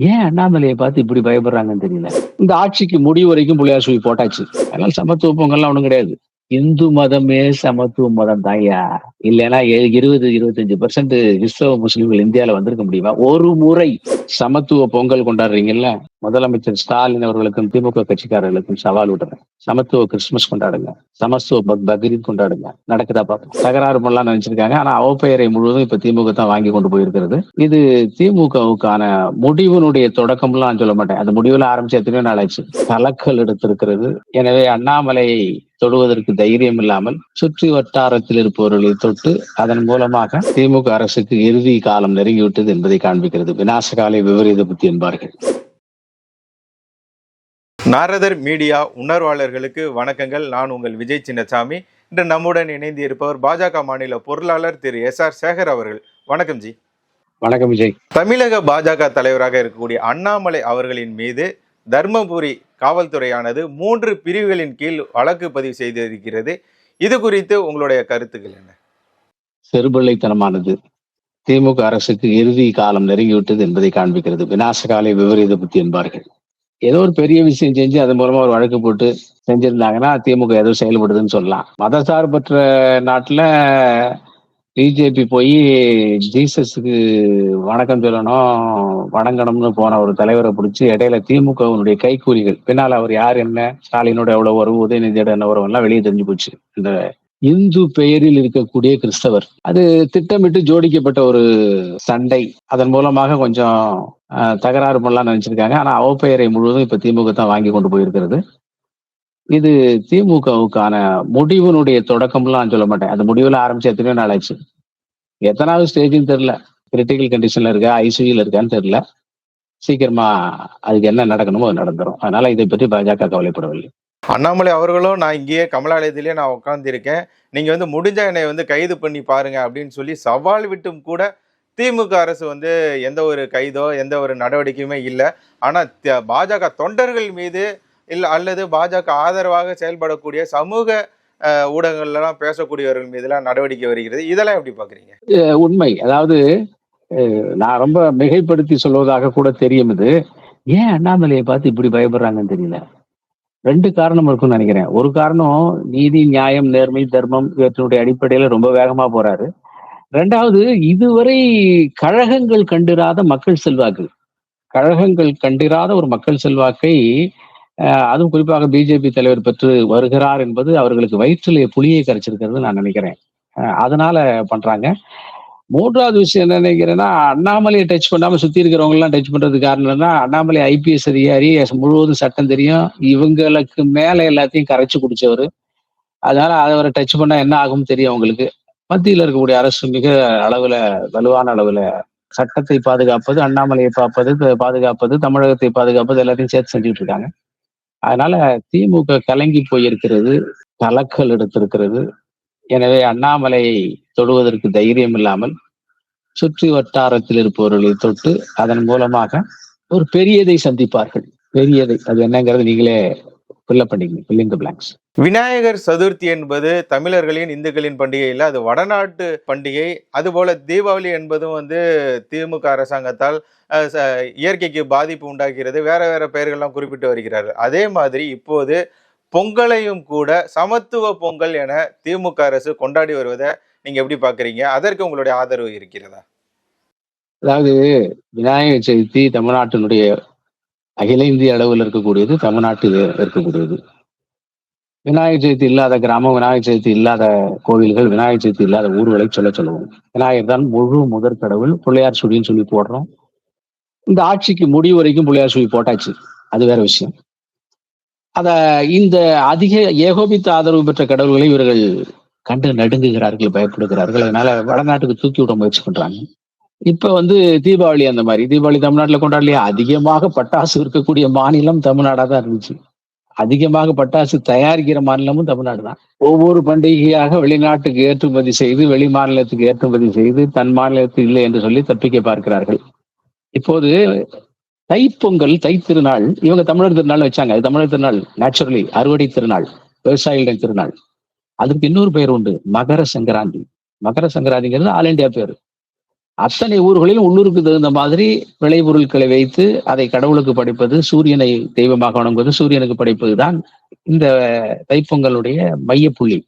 ஏன் அண்ணாமலையை பார்த்து இப்படி பயப்படுறாங்கன்னு தெரியல? இந்த ஆட்சிக்கு முடிவு வரைக்கும் புள்ளியார் சுவி போட்டாச்சு. அதனால சமத்துவ பொங்கல்லாம் ஒண்ணும் கிடையாது. இந்து மதமே சமத்துவ மதம் தாயா இல்லைன்னா எ- இருபது இருபத்தஞ்சு பர்சன்ட் கிறிஸ்தவ முஸ்லீம்கள் இந்தியால வந்திருக்க முடியுமா? ஒரு முறை. சமத்துவ பொங்கல் கொண்டாடுறீங்கல்ல? முதலமைச்சர் ஸ்டாலின் அவர்களுக்கும் திமுக கட்சிக்காரர்களுக்கும் சவால் விடுறேன். சமத்துவ கிறிஸ்துமஸ் கொண்டாடுங்க. சமத்துவ பக்- பக்ரீத் கொண்டாடுங்க. நடக்குதா பார்ப்போம் தகராறு பண்ணலாம் நினைச்சிருக்காங்க. ஆனா அவப்பெயரை முழுவதும் இப்ப திமுக தான் வாங்கி கொண்டு போயிருக்கிறது. இது திமுகவுக்கான முடிவினுடைய தொடக்கம்லாம் சொல்ல மாட்டேன். அந்த முடிவுல ஆரம்பிச்சு எத்தனையோ நாள் ஆச்சு. கலக்கல் எடுத்திருக்கிறது. எனவே அண்ணாமலையை தொடுவதற்கு தைரியம் இல்லாமல் சுற்றி வட்டாரத்தில் இருப்பவர்களை தொட்டு அதன் மூலமாக திமுக அரசுக்கு இறுதி காலம் நெருங்கிவிட்டது என்பதை காண்பிக்கிறது. விநாசகாலை விபரீத புத்தி என்பார்கள். நாரதர் மீடியா உணர்வாளர்களுக்கு வணக்கங்கள். நான் உங்கள் விஜய் சின்னசாமி. இன்று நம்முடன் இணைந்து இருப்பவர் பாஜக மாநில பொருளாளர் திரு எஸ் ஆர் சேகர் அவர்கள். வணக்கம் ஜி. வணக்கம் விஜய். தமிழக பாஜக தலைவராக இருக்கக்கூடிய அண்ணாமலை அவர்களின் மீது தர்மபுரி காவல்துறையானது மூன்று பிரிவுகளின் கீழ் வழக்கு பதிவு செய்திருக்கிறது. இது குறித்து உங்களுடைய கருத்துக்கள் என்ன? சிறுபிள்ளைத்தனமானது திமுக அரசுக்கு இறுதி காலம் நெருங்கிவிட்டது என்பதை காண்பிக்கிறது. விநாசகாலை விபரீத புத்தி என்பார்கள். ஏதோ ஒரு பெரிய விஷயம் செஞ்சு அது மூலமா ஒரு வழக்கு போட்டு செஞ்சிருந்தாங்கன்னா திமுக ஏதோ செயல்படுதுன்னு சொல்லலாம். மதசார்பற்ற நாட்டுல பிஜேபி போய் ஜீசஸுக்கு வணக்கம் சொல்லணும் வணங்கணும்னு போன ஒரு தலைவரை பிடிச்சி இடையில திமுகவினுடைய கைக்கூலிகள் பின்னால் அவர் யார் என்ன ஸ்டாலினோட எவ்வளவு உறவு உதயநிதியோட என்ன உறவு எல்லாம் வெளியே தெரிஞ்சு போச்சு. இந்த இந்து பெயரில் இருக்கக்கூடிய கிறிஸ்தவர். அது திட்டமிட்டு ஜோடிக்கப்பட்ட ஒரு சண்டை. அதன் மூலமாக கொஞ்சம் தகராறு பண்ணலாம் நினைச்சிருக்காங்க. ஆனா அவப்பெயரை முழுவதும் இப்ப திமுக தான் வாங்கி கொண்டு போயிருக்கிறது. இது திமுகவுக்கான முடிவினுடைய தொடக்கம்லாம் சொல்ல மாட்டேன். அந்த முடிவுல ஆரம்பிச்சு எத்தனையோ நாள் ஆச்சு. எத்தனாவது ஸ்டேஜ்னு தெரியல. கிரிட்டிக்கல் கண்டிஷன்ல இருக்கா ஐசியூல இருக்கான்னு தெரியல. சீக்கிரமா அதுக்கு என்ன நடக்கணுமோ அது நடந்துரும். அதனால இதை பற்றி பாஜக கவலைப்படவில்லை. அண்ணாமலை அவர்களும் நான் இங்கேயே கமலாலயத்திலேயே நான் உட்காந்துருக்கேன் நீங்க வந்து முடிஞ்ச என்னை வந்து கைது பண்ணி பாருங்க அப்படின்னு சொல்லி சவால் விட்டும் கூட திமுக அரசு வந்து எந்த ஒரு கைதோ எந்த ஒரு நடவடிக்கையுமே இல்லை. ஆனா பாஜக தொண்டர்கள் மீது இல்லை அல்லது பாஜக ஆதரவாக செயல்படக்கூடிய சமூக ஊடகங்கள்லாம் பேசக்கூடியவர்கள் மீதுலாம் நடவடிக்கை வருகிறது. இதெல்லாம் எப்படி பாக்குறீங்க? உண்மை. அதாவது நான் ரொம்ப மிகைப்படுத்தி சொல்வதாக கூட தெரியும் இது. ஏன் அண்ணாமலையை பார்த்து இப்படி பயப்படுறாங்கன்னு தெரியல? ரெண்டு காரணம் இருக்கும்னு நினைக்கிறேன். ஒரு காரணம் நீதி நியாயம் நேர்மை தர்மம் இவற்றினுடைய அடிப்படையில ரொம்ப வேகமா போறாரு. ரெண்டாவது இதுவரை கழகங்கள் கண்டிராத மக்கள் செல்வாக்கு. கழகங்கள் கண்டிராத ஒரு மக்கள் செல்வாக்கை அதுவும் குறிப்பாக பிஜேபி தலைவர் பெற்று வருகிறார் என்பது அவர்களுக்கு வயிற்றிலே புளியை கரைச்சிருக்கிறது நான் நினைக்கிறேன். அதனால பண்றாங்க. மூன்றாவது விஷயம் என்ன நினைக்கிறேன்னா அண்ணாமலையை டச் பண்ணாம சுத்தி இருக்கிறவங்க எல்லாம் டச் பண்றது காரணம் என்னன்னா அண்ணாமலை ஐபிஎஸ் அதிகாரி முழுவதும் சட்டம் தெரியும். இவங்களுக்கு மேல எல்லாத்தையும் கரைச்சு குடிச்சவர். அதனால அவரை டச் பண்ணா என்ன ஆகும் தெரியும் அவங்களுக்கு. மத்தியில் இருக்கக்கூடிய அரசு மிக அளவுல வலுவான அளவுல சட்டத்தை பாதுகாப்பது அண்ணாமலையை பார்ப்பது பாதுகாப்பது தமிழகத்தை பாதுகாப்பது எல்லாத்தையும் சேர்த்து செஞ்சுட்டு இருக்காங்க. அதனால திமுக கலங்கி போயிருக்கிறது கலக்கல் எடுத்திருக்கிறது. எனவே அண்ணாமலையை தொடுவதற்கு தைரியம் இல்லாமல் சுற்றி வட்டாரத்தில் இருப்பவர்களை தொட்டு அதன் மூலமாக ஒரு பெரியதை சந்திப்பார்கள். பெரியதை அது என்னங்கிறது நீங்களே ஃபில்ல பண்ணிக்கணும் ஃபில்லிங் பிளாங்க்ஸ் விநாயகர் சதுர்த்தி என்பது தமிழர்களின் இந்துக்களின் பண்டிகை இல்லை அது வடநாட்டு பண்டிகை. அதுபோல தீபாவளி என்பதும் வந்து திமுக அரசாங்கத்தால் இயற்கைக்கு பாதிப்பு உண்டாகிறது. வேற வேற பெயர்கள்லாம் குறிப்பிட்டு வருகிறார்கள். அதே மாதிரி இப்போது பொங்கலையும் கூட சமத்துவ பொங்கல் என திமுக அரசு கொண்டாடி வருவதை நீங்க எப்படி பாக்குறீங்க? அதற்கு உங்களுடைய ஆதரவு இருக்கிறதா? அதாவது விநாயகர் சதுர்த்தி தமிழ்நாட்டினுடைய அகில இந்திய அளவில் இருக்கக்கூடியது தமிழ்நாட்டில் இருக்கக்கூடியது. விநாயகர் சதுர்த்தி இல்லாத கிராமம் விநாயகர் சதுர்த்தி இல்லாத கோவில்கள் விநாயகர் சதுர்த்தி இல்லாத ஊர்களை சொல்ல சொல்லுவோம். விநாயகர் தான் முழு முதற் கடவுள் பிள்ளையார் சுடின்னு சொல்லி போடுறோம். இந்த ஆட்சிக்கு முடிவு வரைக்கும் பிள்ளையார் சுழி போட்டாச்சு. அது வேற விஷயம். அத இந்த அதிக ஏகோபித்த ஆதரவு பெற்ற கடவுள்களை இவர்கள் கண்டு நடுங்குகிறார்கள் பயப்படுகிறார்கள். அதனால வடநாட்டுக்கு தூக்கி விட முயற்சி பண்றாங்க. இப்ப வந்து தீபாவளி அந்த மாதிரி தீபாவளி தமிழ்நாட்டுல கொண்டாடலையா அதிகமாக பட்டாசு இருக்கக்கூடிய மாநிலம் தமிழ்நாடா தான் இருந்துச்சு. அதிகமாக பட்டாசு தயாரிக்கிற மாநிலமும் தமிழ்நாடு தான். ஒவ்வொரு பண்டிகையாக வெளிநாட்டுக்கு ஏற்றுமதி செய்து வெளி மாநிலத்துக்கு ஏற்றுமதி செய்து தன் மாநிலத்தில் இல்லை என்று சொல்லி தப்பிக்க பார்க்கிறார்கள். இப்போது தைப்பொங்கல் தை திருநாள் இவங்க தமிழர் திருநாள் வச்சாங்க. தமிழர் திருநாள் நேச்சுரலி அறுவடை திருநாள் விவசாயிகளின் திருநாள். அதுக்கு இன்னொரு பெயர் உண்டு மகர சங்கராந்தி. மகர சங்கராந்திங்கிறது ஆல் இந்தியா பேர். அத்தனை ஊர்களிலும் உள்ளூருக்கு தகுந்த மாதிரி விளைபொருட்களை வைத்து அதை கடவுளுக்கு படைப்பது சூரியனை தெய்வமாக வணங்குவது சூரியனுக்கு படைப்பது தான் இந்த தைப்பொங்கலுடைய மையப்புள்ளி.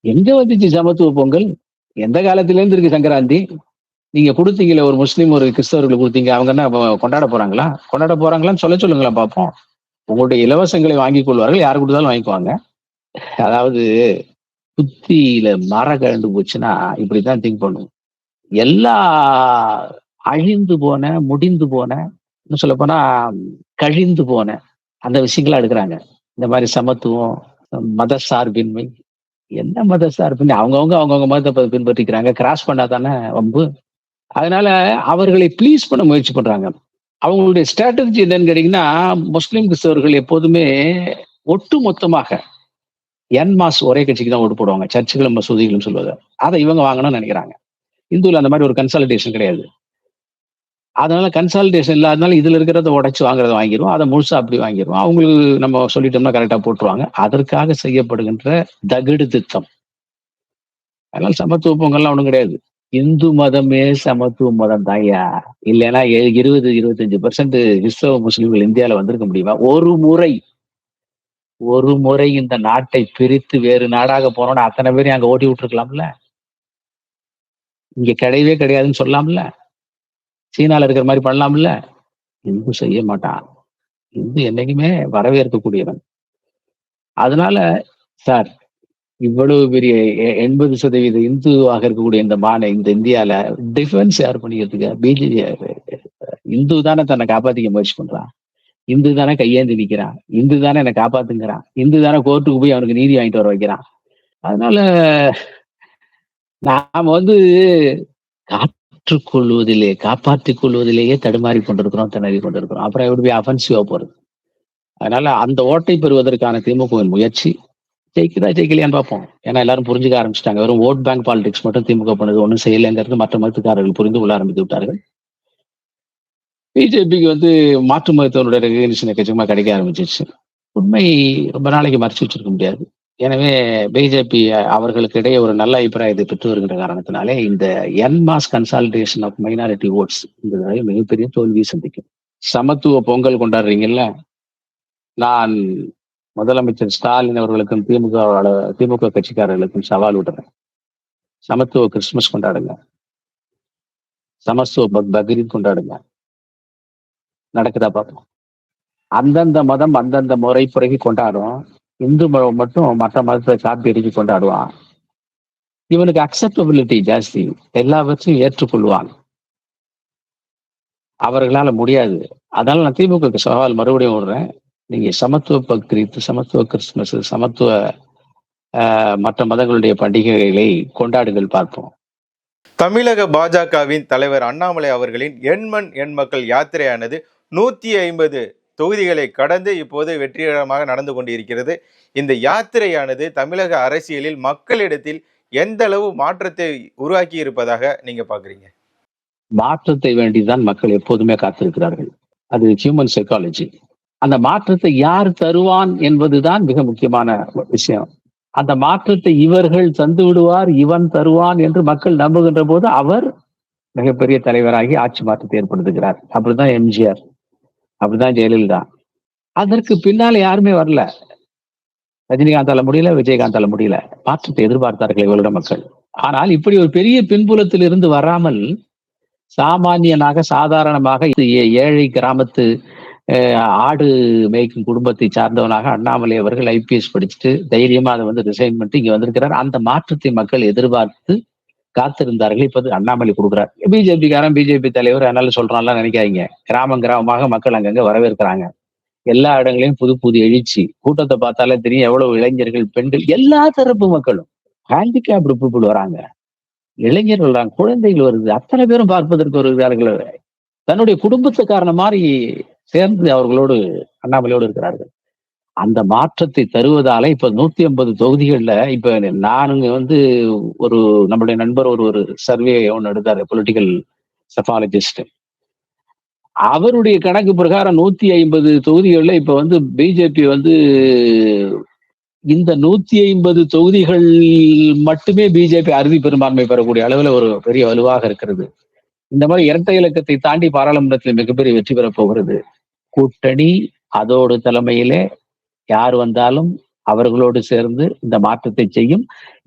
எங்க வந்துச்சு சமத்துவ பொங்கல்? எந்த காலத்துல இருந்து இருக்கு சங்கராந்தி? நீங்க கொடுத்தீங்களே ஒரு முஸ்லீம் ஒரு கிறிஸ்தவர்களுக்கு கொடுத்தீங்க அவங்க என்ன கொண்டாட போறாங்களா? கொண்டாட போறாங்களான்னு சொல்ல சொல்லுங்களா பார்ப்போம். உங்களுடைய இலவசங்களை வாங்கிக் கொள்வார்கள் யாரு கொடுத்தாலும் வாங்கிக்குவாங்க. அதாவது புத்தியில மர கண்டு போச்சுன்னா இப்படிதான் திங்க் பண்ணுவோம். எல்லா அழிந்து போன முடிந்து போன சொல்ல போனா கழிந்து போன அந்த விஷயங்களா எடுக்கிறாங்க. இந்த மாதிரி சமத்துவம் மத சார்பின்மை என்ன மத சார்பின்மை? அவங்கவுங்க அவங்கவுங்க மதத்தை பின்பற்றிக்கிறாங்க. கிராஸ் பண்ணாதானே வம்பு? அதனால அவர்களை ப்ளீஸ் பண்ண முயற்சி பண்றாங்க. அவங்களுடைய ஸ்ட்ராட்டஜி என்னன்னு கேட்டீங்கன்னா முஸ்லீம் கிறிஸ்தவர்கள் எப்போதுமே ஒட்டு மொத்தமாக என் மாஸ் ஒரே கட்சிக்கு தான் ஓட்டு போடுவாங்க. சர்ச்சுகளும் மசூதிகளும் சொல்வது. அதை இவங்க வாங்கணும்னு நினைக்கிறாங்க. இந்துல அந்த மாதிரி ஒரு கன்சாலிடேஷன் கிடையாது. அதனால கன்சாலிடேஷன் இல்லாதனால இதுல இருக்கிறத உடைச்சு வாங்குறத வாங்கிடுவோம். அதை முழுசா அப்படி வாங்கிடுவோம். அவங்களுக்கு நம்ம சொல்லிட்டோம்னா கரெக்டா போட்டுருவாங்க. அதற்காக செய்யப்படுகின்ற தகடு திட்டம். அதனால சமத்துவ பொங்கல்லாம் ஒன்றும் கிடையாது. இந்து மதமே சமத்துவ மதம் தான்யா இல்லைன்னா எ- இருபது இருபத்தஞ்சு பர்சன்ட் கிறிஸ்தவ முஸ்லிம்கள் இந்தியால வந்திருக்க முடியுமா? ஒரு முறை ஒரு முறை இந்த நாட்டை பிரித்து வேறு நாடாக போனோம்னா அத்தனை பேரையும் அங்க ஓட்டி விட்டுருக்கலாம்ல? இங்க கிடையவே கிடையாதுன்னு சொல்லலாம்ல? சீனால இருக்கிற மாதிரி பண்ணலாம்ல? இந்து செய்ய மாட்டான். இந்து என்னைக்குமே வரவேற்கக்கூடியவன். அதனால சார் இவ்வளவு பெரிய எ- எண்பது சதவீத இந்துவாக இருக்கக்கூடிய இந்த மாநில இந்த இந்தியால டிஃபென்ஸ் யார் பண்ணிக்கிறதுக்கு? பிஜேபி இந்து தானே தன்னை காப்பாத்திக்க முயற்சி பண்றான். இந்து தானே கையேந்தி நிக்கிறான். இந்து தானே என்னை காப்பாத்துங்கிறான். இந்து தானே கோர்ட்டுக்கு போய் அவனுக்கு நீதி வாங்கிட்டு வர வைக்கிறான். அதனால நாம வந்து காற்றுக்கொள்வதிலே காப்பாற்றிக் கொள்வதிலேயே தடுமாறி கொண்டிருக்கிறோம் திணறி கொண்டிருக்கிறோம். அப்புறம் எப்படி போய் அஃபென்சிவா போறது? அதனால அந்த ஓட்டை பெறுவதற்கான திமுகவின் முயற்சி ஜெயிக்குதா ஜெயிக்கலையான்னு பார்ப்போம். ஏன்னா எல்லாரும் புரிஞ்சுக்க ஆரம்பிச்சிட்டாங்க. வெறும் ஓட் பேங்க் பாலிடிக்ஸ் மட்டும் திமுக பண்ணுது ஒன்றும் செய்யலைங்கிறது மற்ற மதத்துக்காரர்கள் புரிந்து கொள்ள ஆரம்பித்து விட்டார்கள். பிஜேபிக்கு வந்து மாற்று மதத்தினுடைய ரெகக்னிஷன் எக்கச்சக்கமா கிடைக்க ஆரம்பிச்சிச்சு உண்மை ரொம்ப நாளைக்கு மறைச்சு வச்சிருக்க முடியாது. எனவே பிஜேபி அவர்களுக்கு இடையே ஒரு நல்ல அபிப்பிராயத்தை பெற்று வருகின்ற காரணத்தினாலே இந்த என் mass consolidation of minority votes இந்த மிகப்பெரிய தோல்வியை சந்திக்கும். சமத்துவ பொங்கல் கொண்டாடுறீங்கல்ல? நான் முதலமைச்சர் ஸ்டாலின் அவர்களுக்கும் திமுக திமுக கட்சிக்காரர்களுக்கும் சவால் விடுறேன். சமத்துவ கிறிஸ்துமஸ் கொண்டாடுங்க. சமத்துவ பக்- பக்ரீத் கொண்டாடுங்க. நடக்குதா பார்ப்போம். அந்தந்த மதம் அந்தந்த முறை பிறகு கொண்டாடும். இந்து மதம் மட்டும் மற்ற மதத்தை காப்பி அடிச்சு கொண்டாடுவான். இவனுக்கு அக்செப்டபிலிட்டி ஜாஸ்தி. எல்லாவற்றையும் ஏற்றுக்கொள்வான். அவர்களால முடியாது. அதனால நான் திமுக சவால் மறுபடியும் விடுறேன். நீங்க சமத்துவ பக்ரீத் சமத்துவ கிறிஸ்துமஸ் சமத்துவ மற்ற மதங்களுடைய பண்டிகைகளை கொண்டாடுங்கள் பார்ப்போம். தமிழக பாஜகவின் தலைவர் அண்ணாமலை அவர்களின் எண்மண் எண் மக்கள் யாத்திரையானது நூத்தி ஐம்பது தொகுதிகளை கடந்து இப்போது வெற்றிகரமாக நடந்து கொண்டிருக்கிறது. இந்த யாத்திரையானது தமிழக அரசியலில் மக்களிடத்தில் எந்த அளவு மாற்றத்தை உருவாக்கி இருப்பதாக நீங்க பாக்குறீங்க? மாற்றத்தை வேண்டிதான் மக்கள் எப்போதுமே காத்திருக்கிறார்கள். அது ஹியூமன் சைக்காலஜி. அந்த மாற்றத்தை யார் தருவான் என்பதுதான் மிக முக்கியமான விஷயம். அந்த மாற்றத்தை இவர்கள் தந்து விடுவார் இவன் தருவான் என்று மக்கள் நம்புகின்ற போது அவர் மிகப்பெரிய தலைவராகி ஆட்சி மாற்றத்தை ஏற்படுத்துகிறார். அப்படிதான் எம்ஜிஆர். அப்படிதான் ஜெயலலிதா. அதற்கு பின்னால யாருமே வரல. ரஜினிகாந்தால முடியல விஜயகாந்தால முடியல. மாற்றத்தை எதிர்பார்த்தார்கள் இவரிட மக்கள். ஆனால் இப்படி ஒரு பெரிய பின்புலத்தில் இருந்து வராமல் சாமானியனாக சாதாரணமாக இது ஏழை கிராமத்து ஆடு மேய்க்கும் குடும்பத்தை சார்ந்தவனாக அண்ணாமலை அவர்கள் ஐபிஎஸ் படிச்சுட்டு தைரியமா அதை வந்து ரிசைன் பண்ணிட்டு இங்க வந்திருக்கிறார். அந்த மாற்றத்தை மக்கள் எதிர்பார்த்து காத்திருந்தார்கள். இப்ப அண்ணாமலை கொடுக்குறார். பிஜேபிக்காரன் பிஜேபி தலைவர் அதனால சொல்றான்லாம் நினைக்காதீங்க. கிராமம் கிராமமாக மக்கள் அங்கங்க வரவேற்கிறாங்க. எல்லா இடங்களையும் புது புது எழுச்சி. கூட்டத்தை பார்த்தாலே தெரியும் எவ்வளவு இளைஞர்கள் பெண்கள் எல்லா தரப்பு மக்களும் ஹேண்டிகேப்டு பீப்புள் வராங்க. இளைஞர்கள் வராங்க குழந்தைகள் வருது. அத்தனை பேரும் பார்ப்பதற்கு வருகிறார்கள். தன்னுடைய குடும்பத்துக்காரன மாதிரி சேர்ந்து அவர்களோடு அண்ணாமலையோடு இருக்கிறார்கள். அந்த மாற்றத்தை தருவதால இப்ப நூத்தி ஐம்பது தொகுதிகள்ல இப்ப நானுங்க வந்து ஒரு நம்மளுடைய நண்பர் ஒரு ஒரு சர்வே ஒன்று எடுத்தாரு பொலிட்டிக்கல் செஃபாலஜிஸ்ட் அவருடைய கணக்கு பிரகாரம் நூத்தி ஐம்பது தொகுதிகள்ல இப்ப வந்து பிஜேபி வந்து இந்த நூத்தி ஐம்பது தொகுதிகள் மட்டுமே பிஜேபி அறுதி பெரும்பான்மை பெறக்கூடிய அளவுல ஒரு பெரிய வலுவாக இருக்கிறது. இந்த மாதிரி இரட்டை இலக்கத்தை தாண்டி பாராளுமன்றத்தில் மிகப்பெரிய வெற்றி பெறப் போகிறது. கூட்டணி அதோடு தலைமையிலே யார் வந்தாலும் அவர்களோடு சேர்ந்து இந்த மாற்றத்தை செய்யும்.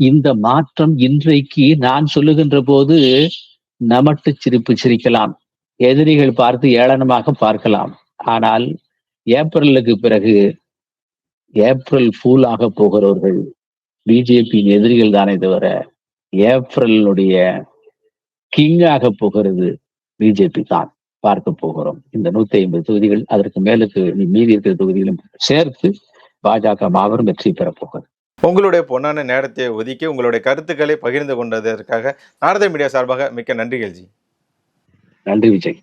இந்த மாற்றம் இன்றைக்கு நான் சொல்லுகின்ற போது நமட்டு சிரிப்பு சிரிக்கலாம். எதிரிகள் பார்த்து ஏளனமாக பார்க்கலாம். ஆனால் ஏப்ரலுக்கு பிறகு ஏப்ரல் ஃபூல் ஆக போகிறவர்கள் பிஜேபியின் எதிரிகள் தானே தவிர ஏப்ரலினுடைய கிங் ஆக போகிறது பிஜேபி தான். பார்க்க போகிறோம். இந்த நூத்தி ஐம்பது தொகுதிகள் அதற்கு மேலுக்கு மீதி இருக்கிற தொகுதிகளும் சேர்த்து பாஜக மாபெரும் வெற்றி பெறப் போகிறது. உங்களுடைய பொன்னான நேரத்தை ஒதுக்கி உங்களுடைய கருத்துக்களை பகிர்ந்து கொண்டதற்காக நாரத மீடியா சார்பாக மிக்க நன்றிகள் ஜி. நன்றி விஜய்.